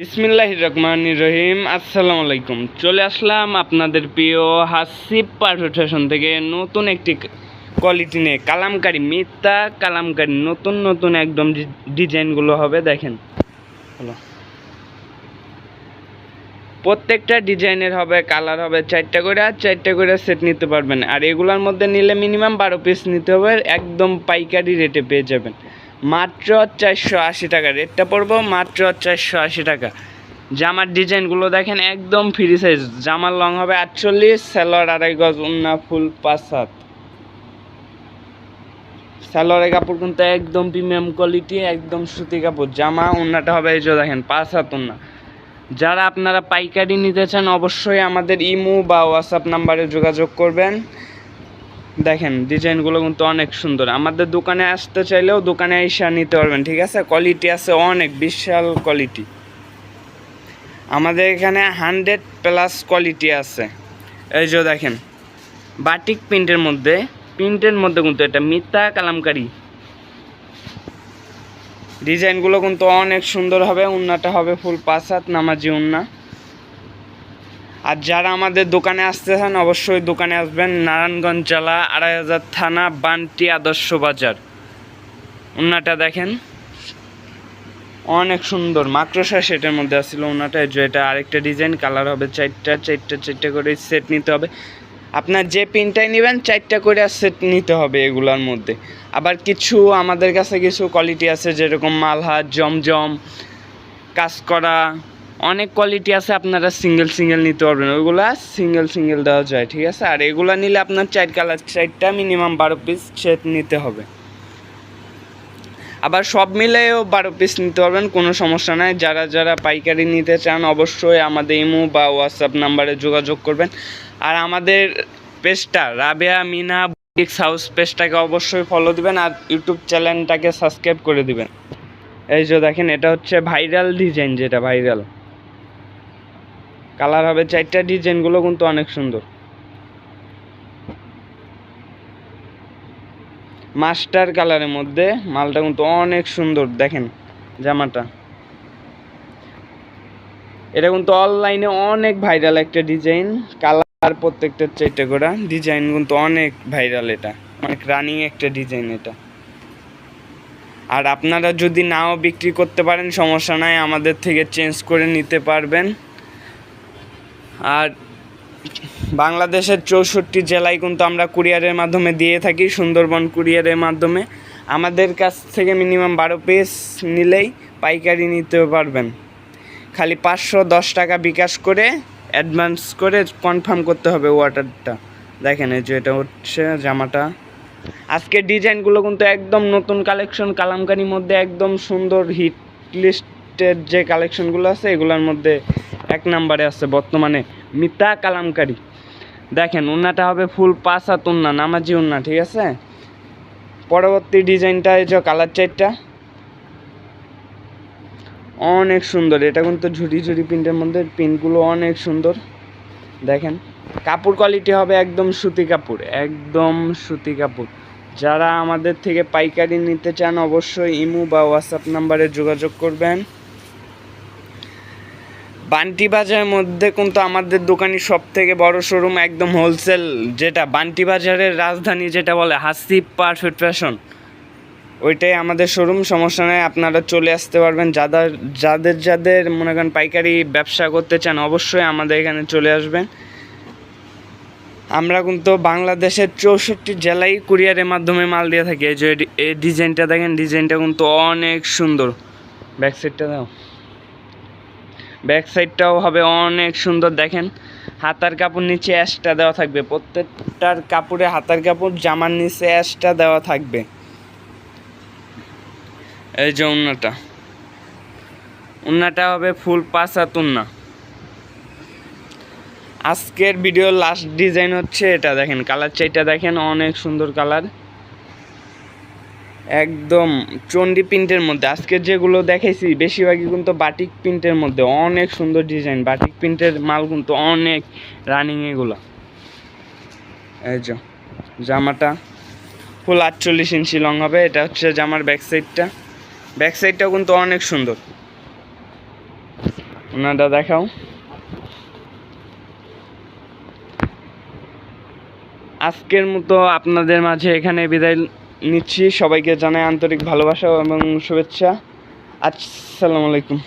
বিসমিল্লাহ রহমান রহিম, আসসালামু আলাইকুম। চলে আসলাম আপনাদের প্রিয় হাসিব পারফেকশন থেকে নতুন একটি কোয়ালিটি নিয়ে। কালামকারি মিথ্যা, কালামকারি নতুন নতুন একদম ডিজাইনগুলো হবে, দেখেন। প্রত্যেকটা ডিজাইনের হবে, কালার হবে, চারটা করে, আর চারটা করে সেট নিতে পারবেন। আর এগুলোর মধ্যে নিলে মিনিমাম বারো পিস নিতে হবে, একদম পাইকারি রেটে পেয়ে যাবেন। মাত্র চারশো আশি টাকা। রেটটা পড়ব মাত্র চারশো আশি টাকা। জামার ডিজাইনগুলো দেখেন একদম ফ্রি সাইজ জামার লং হবে আটচল্লিশ, সালোয়ার আড়াই গজ, উন্না ফুল পাঁচ সাত। সালোয়ারের কাপড় কিন্তু একদম প্রিমিয়াম কোয়ালিটি একদম সুতি কাপড়। জামা উন্নাটা হবে এই যে দেখেন পাঁচ হাত উন্না। যারা আপনারা পাইকারি নিতে চান অবশ্যই আমাদের ইমো বা হোয়াটসঅ্যাপ নাম্বারে যোগাযোগ করবেন। দেখেন, ডিজাইনগুলো কিন্তু অনেক সুন্দর। আমাদের দোকানে আসতে চাইলেও দোকানে এসে নিতে পারবেন, ঠিক আছে? কোয়ালিটি আছে অনেক, বিশাল কোয়ালিটি আমাদের এখানে হান্ড্রেড প্লাস কোয়ালিটি আছে। এই যে দেখেন বাটিক প্রিন্টের মধ্যে প্রিন্টের মধ্যে কিন্তু এটা মিথ্যা কালামকারি। ডিজাইনগুলো কিন্তু অনেক সুন্দর হবে, উন্নাটা হবে ফুল পাঁচ হাত নামাজি উন্না। আর যারা আমাদের দোকানে আসতে চান অবশ্যই দোকানে আসবেন। নারায়ণগঞ্জ জেলা আড়াই হাজার থানা, বান্টি আদর্শ বাজার। উন্নাটা দেখেন। অনেক সুন্দর। মাকড়সা সেটের মধ্যে আসছিল এই যে এটা আরেকটা ডিজাইন, কালার হবে চারটা চারটা চারটা করে সেট নিতে হবে। আপনার যে পিনটাই নেবেন, চারটা করে সেট নিতে হবে এগুলার মধ্যে। আবার কিছু আমাদের কাছে কিছু কোয়ালিটি আছে, যেরকম মালহাট জমজম, কাজ করা অনেক কোয়ালিটি আছে, আপনারা সিঙ্গেল সিঙ্গেল নিতে পারবেন। ওইগুলা সিঙ্গেল সিঙ্গেল দেওয়া যায়, ঠিক আছে? আর এগুলা নিলে আপনার চার কালার চারটা মিনিমাম বারো পিস সেট নিতে হবে। আবার সব মিলেও বারো পিস নিতে পারবেন, কোনো সমস্যা নাই। যারা যারা পাইকারি নিতে চান, অবশ্যই আমাদের ইমো বা হোয়াটসঅ্যাপ নাম্বারে যোগাযোগ করবেন। আর আমাদের পেজটা, রাবেয়া মিনা বুটিক্স হাউস পেজটাকে অবশ্যই ফলো দিবেন আর ইউটিউব চ্যানেলটাকে সাবস্ক্রাইব করে দিবেন। এই যে দেখেন, এটা হচ্ছে ভাইরাল ডিজাইন যেটা ভাইরাল কালার হবে, চারটা ডিজাইনগুলো কিন্তু অনেক সুন্দর। মাস্টার কালারের মধ্যে মালটা কিন্তু অনেক সুন্দর, দেখেন জামাটা। এটা কিন্তু অনলাইনে অনেক ভাইরাল একটা ডিজাইন কালার প্রত্যেকটা চারটে করে। ডিজাইন কিন্তু অনেক ভাইরাল এটা, অনেক রানিং একটা ডিজাইন এটা। আর আপনারা যদি নাও বিক্রি করতে পারেন, সমস্যা নাই, আমাদের থেকে চেঞ্জ করে নিতে পারবেন। আর বাংলাদেশের চৌষট্টি জেলায় কিন্তু আমরা কুরিয়ারের মাধ্যমে দিয়ে থাকি, সুন্দরবন কুরিয়ারের মাধ্যমে। আমাদের কাছ থেকে মিনিমাম বারো পিস নিলেই পাইকারি নিতে পারবেন। খালি পাঁচশো দশ টাকা বিকাশ করে অ্যাডভান্স করে কনফার্ম করতে হবে ওয়াটারটা দেখেন এই যে এটা হচ্ছে জামাটা। আজকের ডিজাইনগুলো কিন্তু একদম নতুন কালেকশন কালামকারির মধ্যে একদম সুন্দর হিট লিস্টের যে কালেকশনগুলো আছে, এগুলোর মধ্যে এক নাম্বারে আছে বর্তমানে মিতা কালামকারী। দেখেন, উন্নাটা হবে ফুল পাঁচ হাত উন্না, নামাজি উন্না, ঠিক আছে? পরবর্তী ডিজাইনটা এই যে কালার চারটা অনেক সুন্দর, এটা কিন্তু ঝুড়ি ঝুড়ি প্রিন্টের মধ্যে, প্রিন্টগুলো অনেক সুন্দর। দেখেন, কাপড় কোয়ালিটি হবে একদম সুতি কাপড়, একদম সুতি কাপড়। যারা আমাদের থেকে পাইকারি নিতে চান, অবশ্যই ইমু বা হোয়াটসঅ্যাপ নাম্বারে যোগাযোগ করবেন। বান্টি বাজারের মধ্যে কিন্তু আমাদের দোকানই সব থেকে বড় শোরুম একদম হোলসেল যেটা বান্টি বাজারের রাজধানী যেটা বলে হাসি পারফেক্ট ফ্যাশন ওইটাই আমাদের শোরুম সমস্যা নেই, আপনারা চলে আসতে পারবেন। যাদের যাদের যাদের মনে করেন পাইকারি ব্যবসা করতে চান, অবশ্যই আমাদের এখানে চলে আসবেন। আমরা কিন্তু বাংলাদেশের চৌষট্টি জেলায় কুরিয়ারের মাধ্যমে মাল দিয়ে থাকি। এই যে, এই ডিজাইনটা দেখেন ডিজাইনটা কিন্তু অনেক সুন্দর। ব্যাক সাইডটা দাও। ব্যাক সাইডটাও হবে অনেক সুন্দর, দেখেন। হাতার কাপড় নিচে অ্যাশটা দেওয়া থাকবে, প্রত্যেকটার কাপড়ে হাতার কাপড়, জামার নিচে অ্যাশটা দেওয়া থাকবে। এই যে উন্নাটা। উন্নাটা হবে ফুল পাঁচ হাত উন্না। আজকের ভিডিওর লাস্ট ডিজাইন হচ্ছে এটা, দেখেন, কালার চাইটা দেখেন, অনেক সুন্দর কালার। একদম চন্ডি প্রিন্টের মধ্যে। আজকের যেগুলো দেখাইছি, বেশিরভাগই কিন্তু বাটিক প্রিন্টের মধ্যে। অনেক সুন্দর ডিজাইন বাটিক প্রিন্টের মাল কিন্তু অনেক রানিং এগুলো। এই যে, জামাটা ফুল আটচল্লিশ ইঞ্চি লং হবে। এটা হচ্ছে জামার ব্যাক সাইডটা ব্যাক সাইডটাও কিন্তু অনেক সুন্দর। ওনাটা দেখাও। আজকের মতো আপনাদের মাঝে এখানে বিদায় নিচ্ছি সবাইকে জানাই আন্তরিক ভালোবাসা এবং শুভেচ্ছা। আসসালামু আলাইকুম।